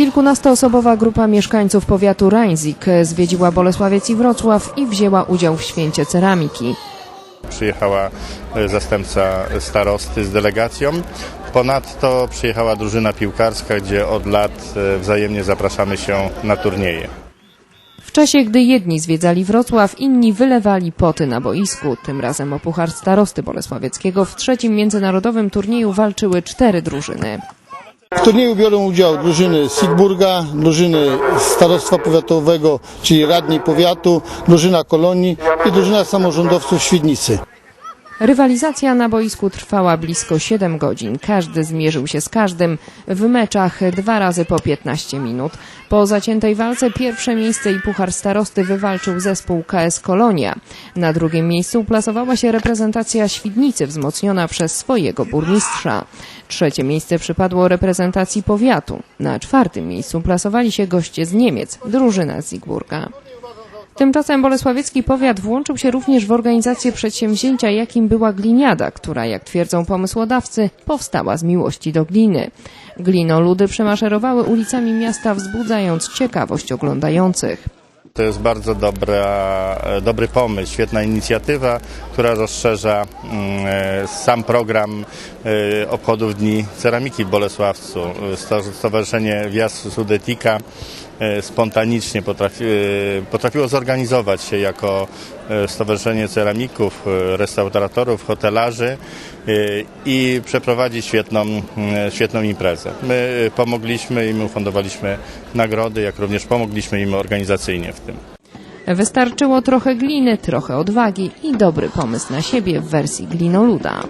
Kilkunastoosobowa grupa mieszkańców powiatu Rańzik zwiedziła Bolesławiec i Wrocław i wzięła udział w święcie ceramiki. Przyjechała e, zastępca starosty z delegacją. Ponadto przyjechała drużyna piłkarska, gdzie od lat e, wzajemnie zapraszamy się na turnieje. W czasie, gdy jedni zwiedzali Wrocław, inni wylewali poty na boisku. Tym razem o puchar starosty bolesławieckiego w trzecim międzynarodowym turnieju walczyły cztery drużyny. W turnieju biorą udział drużyny Sigburga, drużyny Starostwa Powiatowego, czyli Radni Powiatu, drużyna Kolonii i drużyna samorządowców Świdnicy. Rywalizacja na boisku trwała blisko 7 godzin. Każdy zmierzył się z każdym w meczach dwa razy po 15 minut. Po zaciętej walce pierwsze miejsce i puchar starosty wywalczył zespół KS Kolonia. Na drugim miejscu uplasowała się reprezentacja Świdnicy wzmocniona przez swojego burmistrza. Trzecie miejsce przypadło reprezentacji powiatu. Na czwartym miejscu plasowali się goście z Niemiec, drużyna z Zigburga. Tymczasem Bolesławiecki Powiat włączył się również w organizację przedsięwzięcia, jakim była gliniada, która, jak twierdzą pomysłodawcy, powstała z miłości do gliny. Glinoludy przemaszerowały ulicami miasta, wzbudzając ciekawość oglądających. To jest bardzo dobra, e, dobry pomysł, świetna inicjatywa, która rozszerza mm, e, sam program e, obchodów Dni Ceramiki w Bolesławcu. Sto- Stowarzyszenie Wjazd Sudetika spontanicznie potrafi, e, potrafiło zorganizować się jako e, Stowarzyszenie Ceramików, e, Restauratorów, Hotelarzy e, i przeprowadzić świetną, świetną imprezę. My e, pomogliśmy im, ufundowaliśmy nagrody, jak również pomogliśmy im organizacyjnie w tym. Wystarczyło trochę gliny, trochę odwagi i dobry pomysł na siebie w wersji glinoluda.